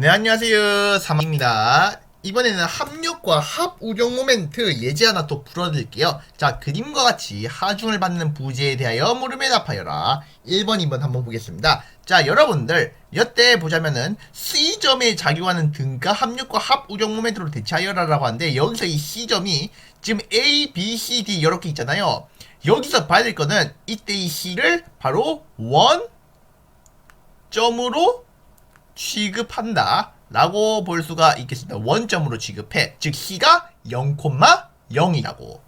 네, 안녕하세요. 사망입니다. 이번에는 합력과 합 우정 모멘트 예제 하나 또 풀어드릴게요. 자, 그림과 같이 하중을 받는 부재에 대하여 물음에 답하여라. 1번, 2번 한번 보겠습니다. 자, 여러분들, 여태 보자면은 C점에 작용하는 등가 합력과 합 우정 모멘트로 대체하여라 라고 하는데 여기서 이 C점이 지금 A, B, C, D 이렇게 있잖아요. 여기서 봐야 될 거는 이때 이 C를 바로 원 점으로 취급한다 라고 볼 수가 있겠습니다. 원점으로 취급해. 즉 C가 0,0이라고.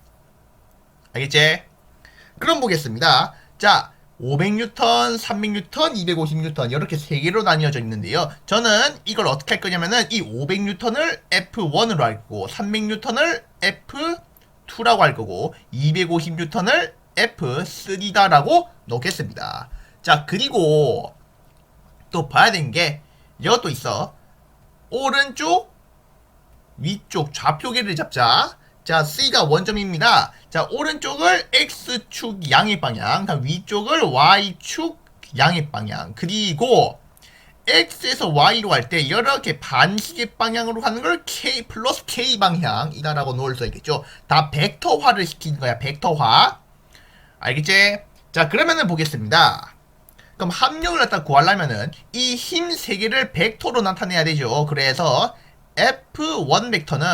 알겠지? 그럼 보겠습니다. 자, 500뉴턴, 300뉴턴, 250뉴턴 이렇게 세 개로 나뉘어져 있는데요. 저는 이걸 어떻게 할 거냐면은 이 500뉴턴을 F1으로 할 거고 300뉴턴을 F2라고 할 거고 250뉴턴을 F3다라고 놓겠습니다. 자, 그리고 또 봐야 되는 게 이것도 있어. 오른쪽, 위쪽 좌표계를 잡자. 자, C가 원점입니다. 자, 오른쪽을 X축 양의 방향, 다음 위쪽을 Y축 양의 방향. 그리고 X에서 Y로 할 때 이렇게 반시계 방향으로 가는 걸 K 플러스 K 방향이다라고 놓을 수 있겠죠. 다 벡터화를 시키는 거야, 벡터화. 알겠지? 자, 그러면은 보겠습니다. 그럼 합력을 갖다 구하려면은 이 힘 세 개를 벡터로 나타내야 되죠. 그래서 F1 벡터는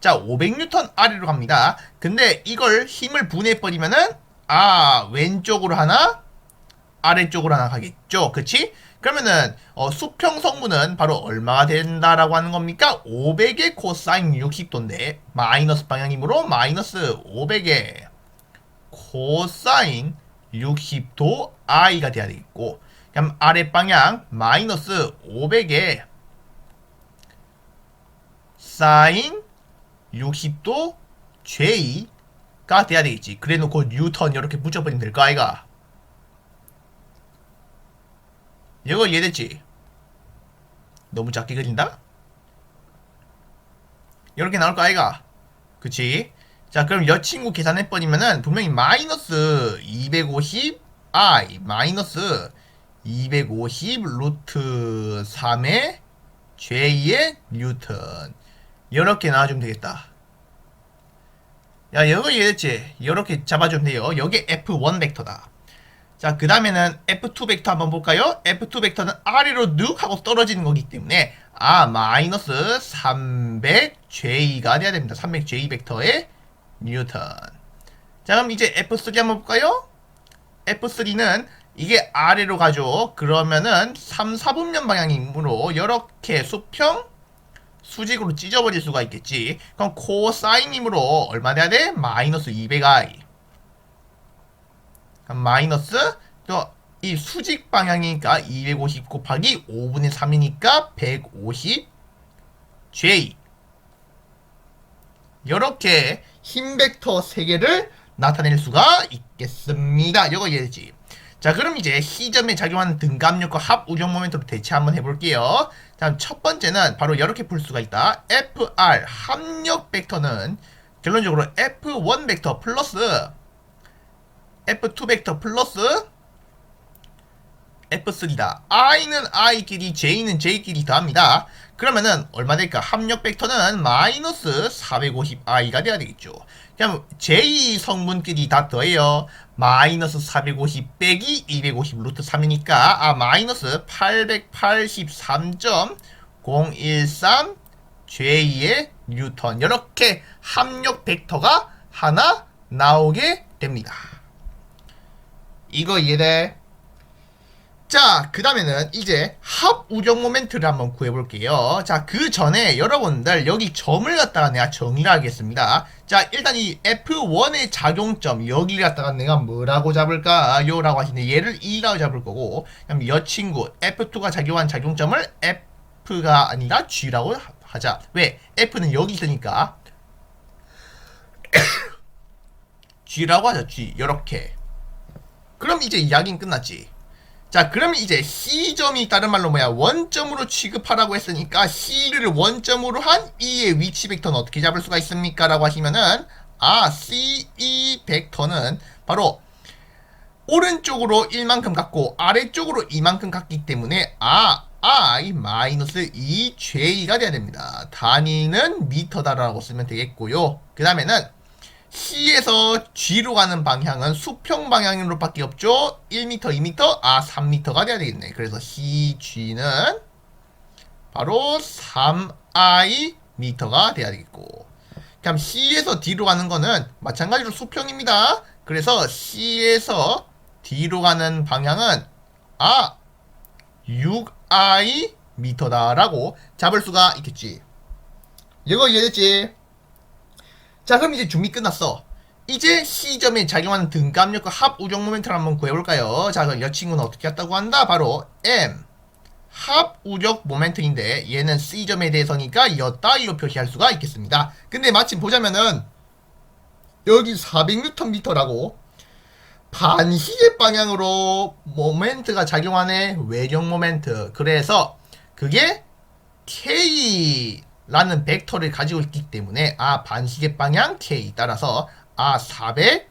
자 500뉴턴 아래로 갑니다. 근데 이걸 힘을 분해해 버리면은 아 왼쪽으로 하나 아래쪽으로 하나 가겠죠. 그치? 그러면은 어, 수평 성분은 바로 얼마가 된다라고 하는 겁니까? 500의 코사인 60도인데 마이너스 방향이므로 마이너스 500의 코사인 60도 i가 돼야 되겠고 그럼 아래 방향 마이너스 500에 사인 60도 j가 돼야 되겠지 그래 놓고 뉴턴 이렇게 붙여버리면 될 거 아이가 이거 이해됐지? 너무 작게 그린다? 이렇게 나올 거 아이가 그치? 자 그럼 여 친구 계산해버리면은 분명히 마이너스 250 i 마이너스 250 루트 3의 j의 뉴턴. 이렇게 나와주면 되겠다. 야 이거 이해됐지? 이렇게 잡아주면 돼요. 여기 f1 벡터다. 자 그 다음에는 f2 벡터 한번 볼까요? f2 벡터는 아래로 눅 하고 떨어지는 거기 때문에 아 마이너스 300j가 돼야 됩니다. 300j 벡터의 뉴턴. 자, 그럼 이제 F3 한번 볼까요? F3는 이게 아래로 가죠. 그러면은 3, 4분면 방향이므로 이렇게 수평 수직으로 찢어버릴 수가 있겠지. 그럼 코사인이므로 얼마 돼야 돼? 마이너스 200i. 그럼 마이너스 또 이 수직 방향이니까 250 곱하기 5분의 3이니까 150j. 이렇게 힘 벡터 3개를 나타낼 수가 있겠습니다. 이거 이해되지? 자, 그럼 이제 시점에 작용하는 등감력과 합 우정 모멘트로 대체 한번 해볼게요. 자, 첫 번째는 바로 이렇게 풀 수가 있다. FR 합력 벡터는 결론적으로 F1 벡터 플러스 F2 벡터 플러스 F3다. i는 i끼리, j는 j끼리 더합니다. 그러면은 얼마 될까? 합력 벡터는 마이너스 450i가 돼야 되겠죠. 그럼 j 성분끼리 다 더해요. 마이너스 450 빼기 250 루트 3이니까 아 마이너스 883.013 j의 뉴턴 이렇게 합력 벡터가 하나 나오게 됩니다. 이거 이해돼? 자, 그 다음에는 이제 합 우정 모멘트를 한번 구해볼게요. 자, 그 전에 여러분들 여기 점을 갖다가 내가 정리를 하겠습니다. 자, 일단 이 F1의 작용점, 여기를 갖다가 내가 뭐라고 잡을까요? 라고 하시는데 얘를 2라고 잡을 거고, 그럼 여 친구 F2가 작용한 작용점을 F가 아니라 G라고 하자. 왜? F는 여기 있으니까. G라고 하자, G. 요렇게. 그럼 이제 이야기는 끝났지. 자, 그러면 이제 C점이 다른 말로 뭐야? 원점으로 취급하라고 했으니까 C를 원점으로 한 E의 위치 벡터는 어떻게 잡을 수가 있습니까? 라고 하시면은 아, CE 벡터는 바로 오른쪽으로 1만큼 갖고 아래쪽으로 2만큼 갖기 때문에 아, 3i 마이너스 2j가 돼야 됩니다. 단위는 미터다라고 쓰면 되겠고요. 그 다음에는 C에서 G로 가는 방향은 수평 방향으로밖에 없죠. 1m, 2m, 아 3m가 돼야 되겠네. 그래서 CG는 바로 3i 미터가 돼야 되겠고 그럼 C에서 D로 가는 거는 마찬가지로 수평입니다. 그래서 C에서 D로 가는 방향은 아 6i 미터다라고 잡을 수가 있겠지. 이거 이해됐지? 자 그럼 이제 준비 끝났어. 이제 C점에 작용하는 등감력과 합 우정 모멘트를 한번 구해볼까요? 자 그럼 이 친구는 어떻게 했다고 한다? 바로 M 합 우적 모멘트인데 얘는 C점에 대해서니까 여 따위로 표시할 수가 있겠습니다. 근데 마침 보자면은 여기 400Nm라고 반시계 방향으로 모멘트가 작용하네 외경 모멘트 그래서 그게 K 라는 벡터를 가지고 있기 때문에 아 반시계 방향 K 따라서 아 400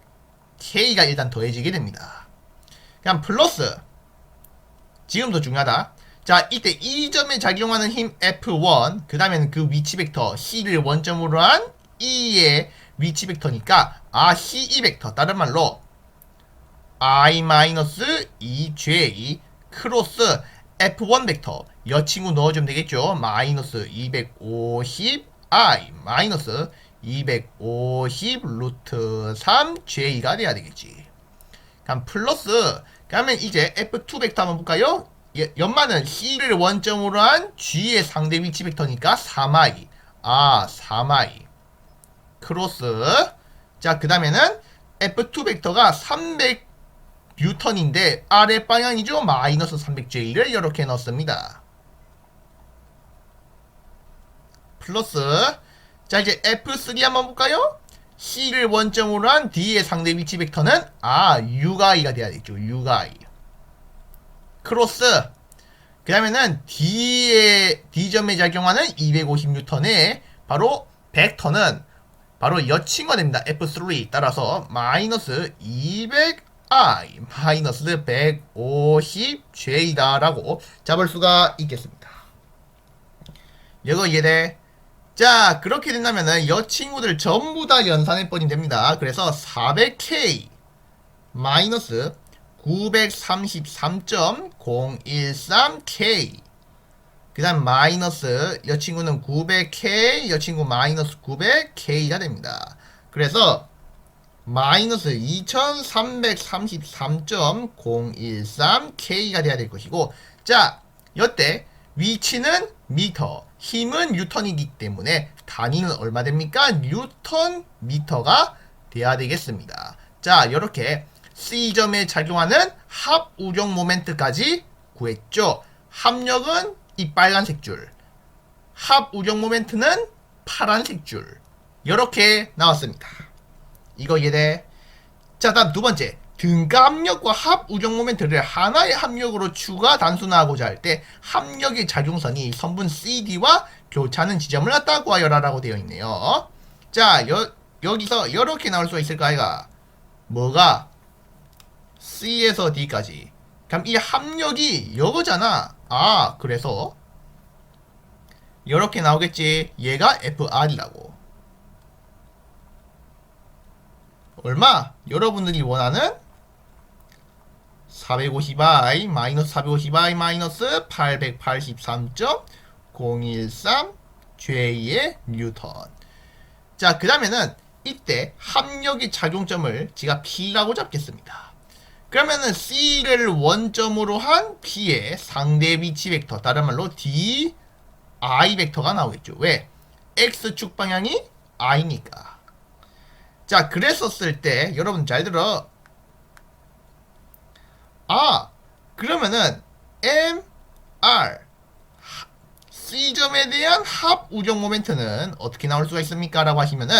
K가 일단 더해지게 됩니다. 그냥 플러스 지금도 중요하다. 자, 이때 이 점에 작용하는 힘 F1, 그 다음에는 그 위치 벡터 C를 원점으로 한 E의 위치 벡터니까 아 C2 벡터 다른 말로 I-2j 크로스 F1 벡터. 여 친구 넣어주면 되겠죠? 마이너스 250i 마이너스 250 루트 3j가 돼야 되겠지. 그럼 플러스. 그러면 이제 F2 벡터 한번 볼까요? 예, 연마는 C를 원점으로 한 G의 상대 위치 벡터니까 3i 아 3i 크로스. 자 그 다음에는 F2 벡터가 300 뉴턴인데 아래 방향이죠? 마이너스 300J를 이렇게 넣습니다. 플러스. 자 이제 F3 한번 볼까요? C를 원점으로 한 D의 상대 위치 벡터는 아 U가이가 돼야 되죠. U가이. 크로스. 그 다음에는 D의 D점에 작용하는 250N의 바로 벡터는 바로 여 친구가 됩니다. F3 따라서 마이너스 200i 마이너스 150j다라고 잡을 수가 있겠습니다. 이거 이해돼? 자 그렇게 된다면은 여 친구들 전부 다 연산해 버리면 됩니다. 그래서 400k 마이너스 933.013k 그 다음 마이너스 여 친구는 900k 여 친구 마이너스 900k가 됩니다 그래서 마이너스 2333.013k가 돼야 될 것이고 자 여때 위치는 미터 힘은 뉴턴이기 때문에 단위는 얼마 됩니까? 뉴턴 미터가 돼야 되겠습니다 자 이렇게 C점에 작용하는 합 우정 모멘트까지 구했죠. 합력은 이 빨간색 줄, 합 우정 모멘트는 파란색 줄. 이렇게 나왔습니다. 이거 이해돼? 자, 다음 두 번째. 등가 압력과 합 우정 모멘트를 하나의 합력으로 추가 단순화하고자 할 때 합력의 작용선이 선분 CD와 교차하는 지점을 갖다 구하여라라고 되어 있네요. 자, 여, 여기서 이렇게 나올 수가 있을까, 아이가? 뭐가? C에서 D까지. 그럼 이 합력이 이거잖아. 아, 그래서 이렇게 나오겠지. 얘가 FR이라고. 얼마? 여러분들이 원하는 450i 마이너스 450i 마이너스 883.013 J의 뉴턴. 자, 그 다음에는 이때 합력의 작용점을 제가 P라고 잡겠습니다. 그러면은 C를 원점으로 한 P의 상대 위치 벡터 다른 말로 D I 벡터가 나오겠죠. 왜? X축 방향이 I니까. 자, 그랬었을 때 여러분 잘 들어. 아, 그러면은 M R C점에 대한 합 우정 모멘트는 어떻게 나올 수가 있습니까? 라고 하시면은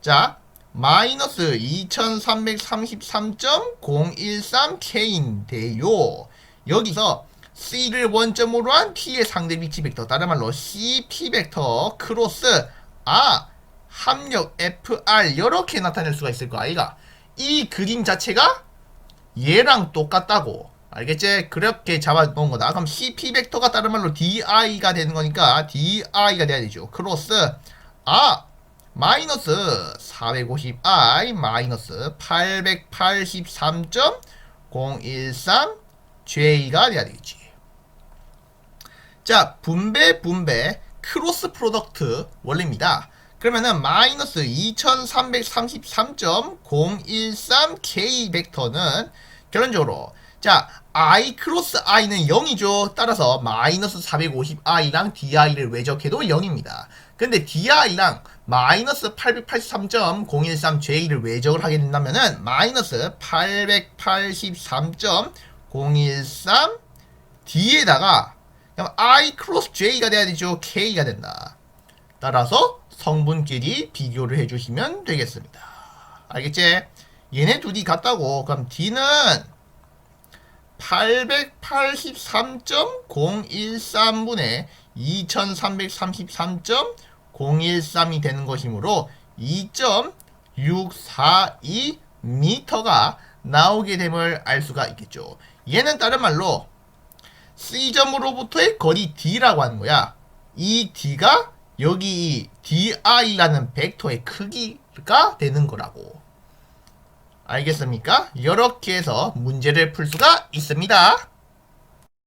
자, 마이너스 2313.013K인데요. 여기서 C를 원점으로 한 T의 상대 위치 벡터 다른 말로 CP 벡터 크로스 아 합력 FR 이렇게 나타낼 수가 있을 거 아이가 이 그림 자체가 얘랑 똑같다고 알겠지? 그렇게 잡아놓은 거다. 그럼 CP 벡터가 다른 말로 DI가 되는 거니까 DI가 돼야 되죠. 크로스 아 마이너스 450i 마이너스 883.013J가 돼야 되겠지. 자, 분배, 분배, 크로스 프로덕트 원리입니다. 그러면은 마이너스 2333.013K 벡터는 결론적으로 자, i 크로스 i는 0이죠. 따라서 마이너스 450i랑 di를 외적해도 0입니다. 근데 di랑 마이너스 883.013j를 외적을 하게 된다면은 마이너스 883.013 d에다가 그럼 i 크로스 j가 돼야 되죠. k가 된다. 따라서 성분끼리 비교를 해주시면 되겠습니다. 알겠지? 얘네 둘이 같다고. 그럼 d는 883.013분의 2333.013이 되는 것이므로 2.642m가 나오게 됨을 알 수가 있겠죠. 얘는 다른 말로 C점으로부터의 거리 D라고 하는 거야. 이 D가 여기 이 DI라는 벡터의 크기가 되는 거라고. 알겠습니까? 이렇게 해서 문제를 풀 수가 있습니다.